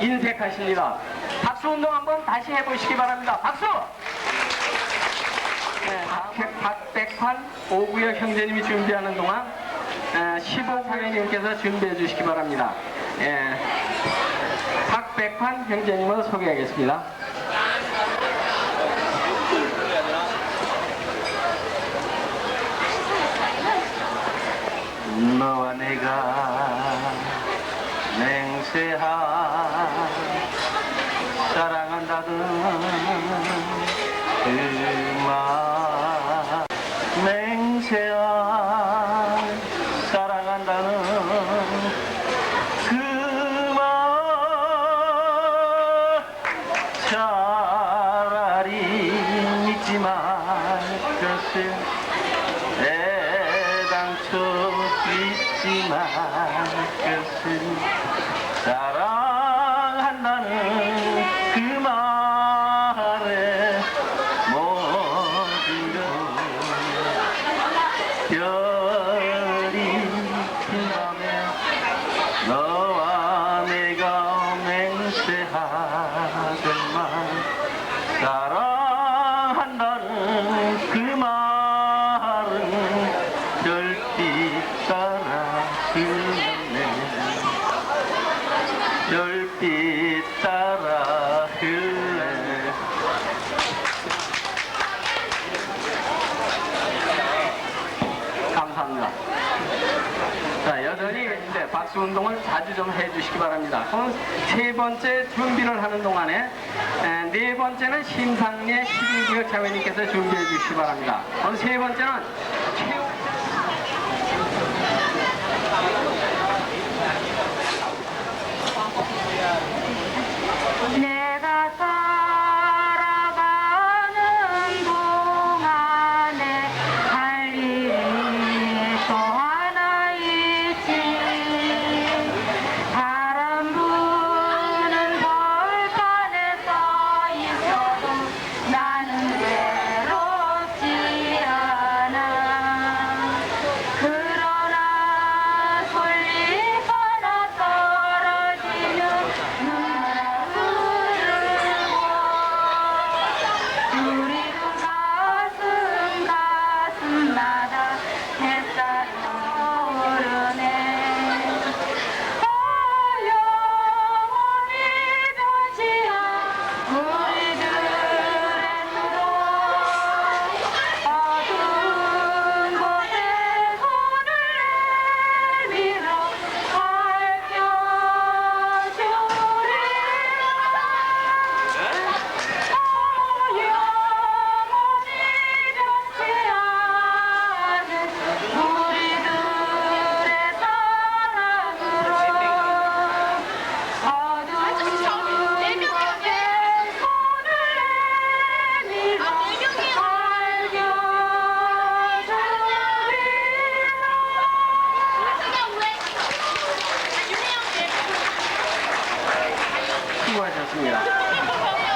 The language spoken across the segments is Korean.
인색하십니다. 박수 운동 한번 다시 해보시기 바랍니다. 박수! 네, 박- 박백환, 오구혁 형제님이 준비하는 동안 15 사회님께서 준비해 주시기 바랍니다. 예, 박백환 형제님을 소개하겠습니다. 너와 내가 맹세한 사 감사합니다. 자, 여전히 이제 박수 운동을 자주 좀 해주시기 바랍니다. 그럼 세 번째 준비를 하는 동안에 에, 네 번째는 심상례 12기억 자매님께서 준비해 주시기 바랍니다. 그럼 세 번째는 최우 내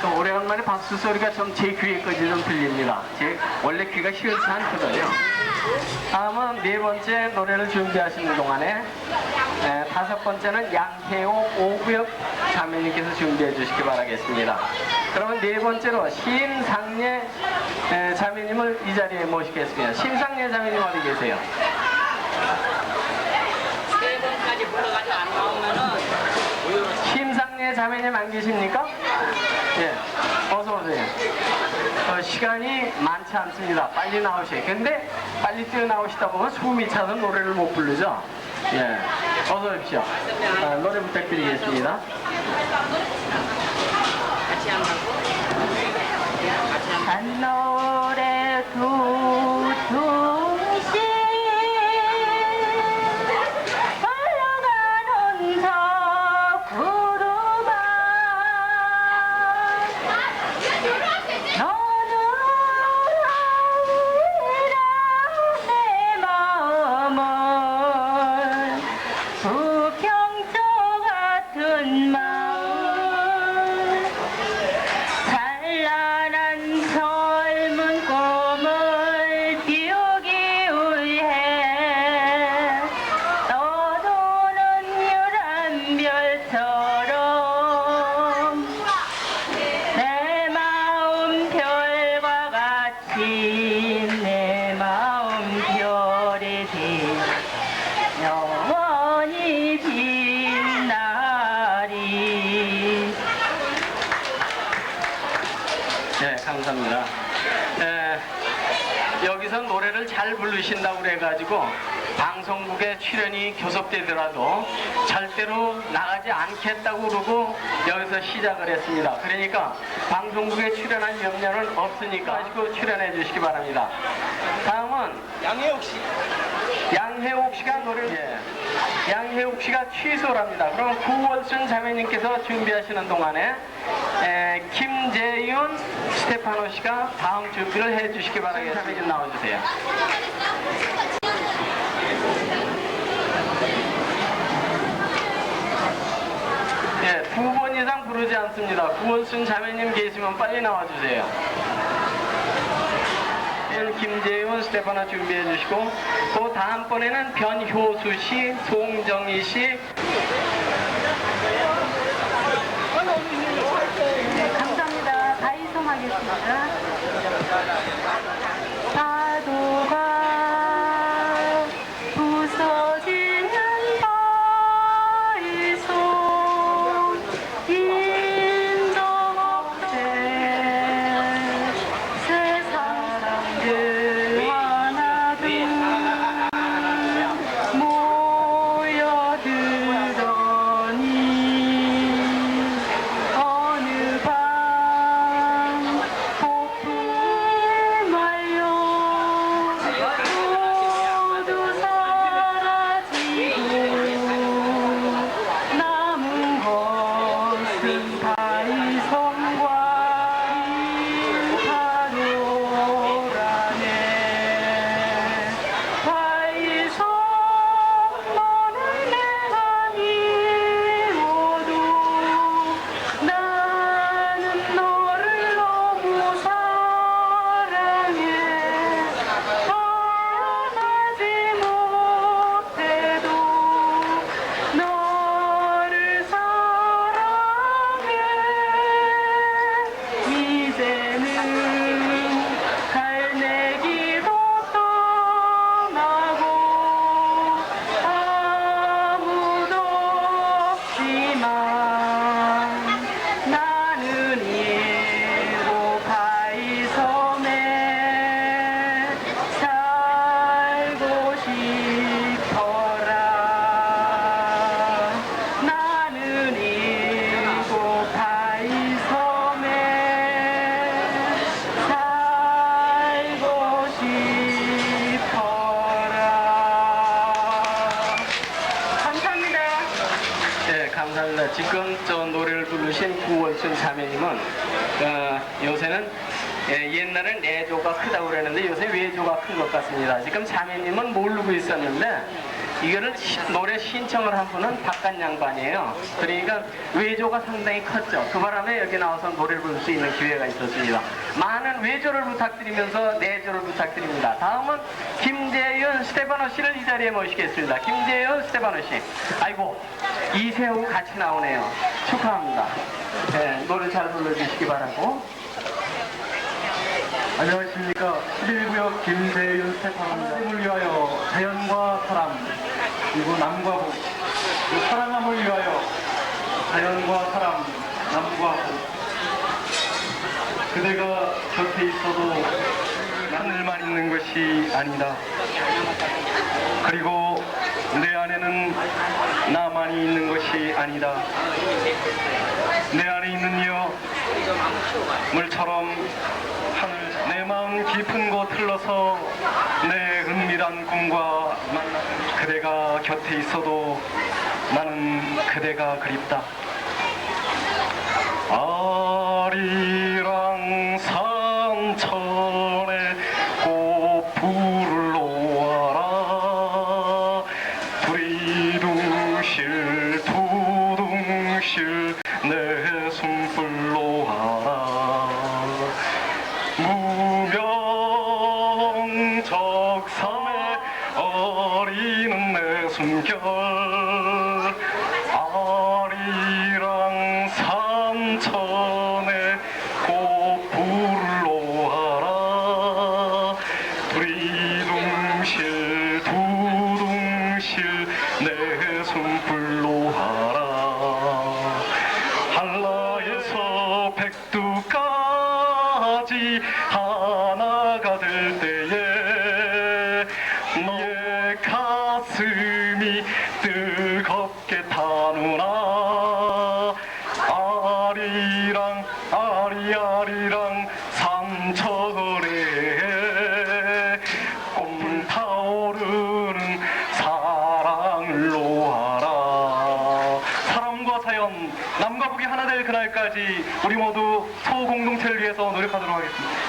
또 오래간만에 박수 소리가 좀 제 귀에까지 좀 들립니다. 제 원래 귀가 시원치 않거든요. 다음은 네 번째 노래를 준비하시는 동안에 에, 다섯 번째는 양혜호 오구역 자매님께서 준비해 주시기 바라겠습니다. 그러면 네 번째로 심상례 에, 자매님을 이 자리에 모시겠습니다. 심상례 자매님 어디 계세요? 세 번까지 불러가지고 안 나오면은 자매님 안 계십니까? 예, 어서 오세요. 어, 시간이 많지 않습니다. 빨리 나오셔요. 근데 빨리 뛰어나오시다 보면 숨이 차서 노래를 못 부르죠? 예, 어서 오십시오. 아, 노래 부탁드리겠습니다. 같이 한다고? 네, 감사합니다. 에, 여기서 노래를 잘 부르신다고 그래가지고 방송국에 출연이 교섭되더라도 절대로 나가지 않겠다고 그러고 여기서 시작을 했습니다. 그러니까 방송국에 출연할 염려는 없으니까 가지고 출연해 주시기 바랍니다. 다음은 양혜옥 씨. 양혜옥 씨가 노래를 예. 양혜옥 씨가 취소랍니다. 그럼 구월순 자매님께서 준비하시는 동안에 에, 김재윤, 스테파노 씨가 다음 준비를 해 주시기 바라겠습니다. 좀 나와주세요. 예, 두 번 이상 부르지 않습니다. 구원순 자매님 계시면 빨리 나와주세요. 예, 김재훈, 스테파나 준비해 주시고, 또 다음번에는 변효수 씨, 송정희 씨, 지금 저 노래를 부르신 구원순 자매님은 어, 요새는 예, 옛날엔 내조가 크다고 그랬는데 요새 외조가 큰 것 같습니다. 지금 자매님은 모르고 있었는데 이거를 시- 노래 신청을 한 분은 바깥 양반이에요. 그러니까 외조가 상당히 컸죠. 그 바람에 여기 나와서 노래를 부를 수 있는 기회가 있었습니다. 많은 외조를 부탁드리면서 내조를 부탁드립니다. 다음은 김재윤, 스테파노 씨를 이 자리에 모시겠습니다. 김재윤, 스테파노 씨. 아이고, 이세우 같이 나오네요. 축하합니다. 네, 노래 잘 불러주시기 바라고. 안녕하십니까 11구역 김재윤 스테파노입니다 하나님을 위하여 자연과 사람 그리고 남과 복 그리고 사랑함을 위하여 자연과 사람 남과 복 그대가 곁에 있어도 하늘만 있는 것이 아니다. 그리고 내 안에는 나만이 있는 것이 아니다. 내 안에 있는 이여 물처럼 하늘 내 마음 깊은 곳 흘러서 내 은밀한 꿈과 그대가 곁에 있어도 나는 그대가 그립다. 아리 어리는 내 숨결 아리랑 산천에 꼭 불러와라. 두리둥실 두둥실 내 숨 불러하라. 한라에서 백두까지 하나가 될 때에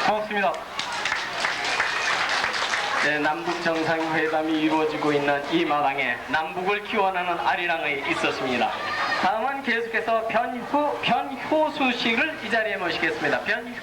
고맙습니다 네, 남북 정상회담이 이루어지고 있는 이 마당에 남북을 기원하는 아리랑이 있었습니다. 다음은 계속해서 변후, 변효수 씨를 이 자리에 모시겠습니다. 변효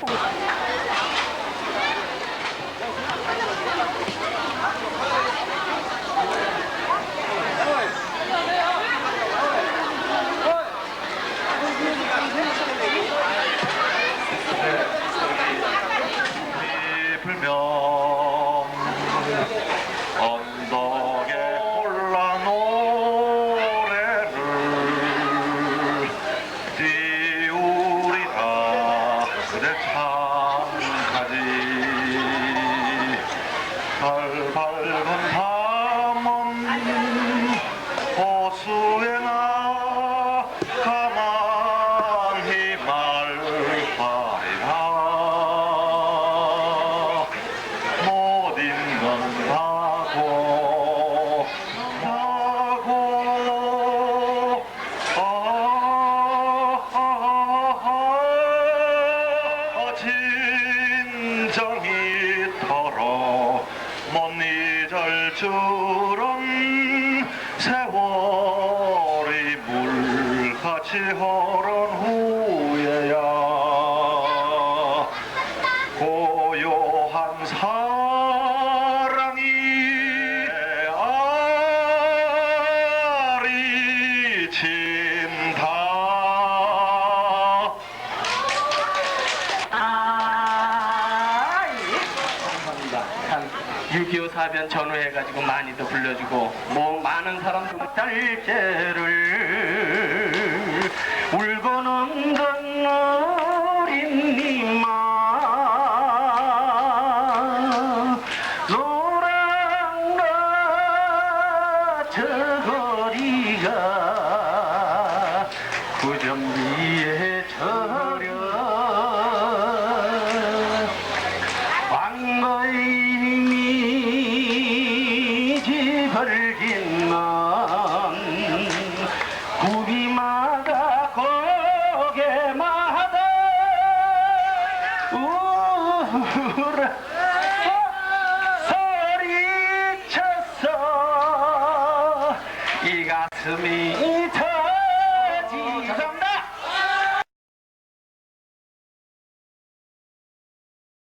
가 같이 흐른 후에야. 고요한 사랑이 아리친다. 아, 감사합니다. 참, 6.25 사변 전후해가지고 많이도 불러주고, 뭐, 많은 사람들, 달재를 日今啊。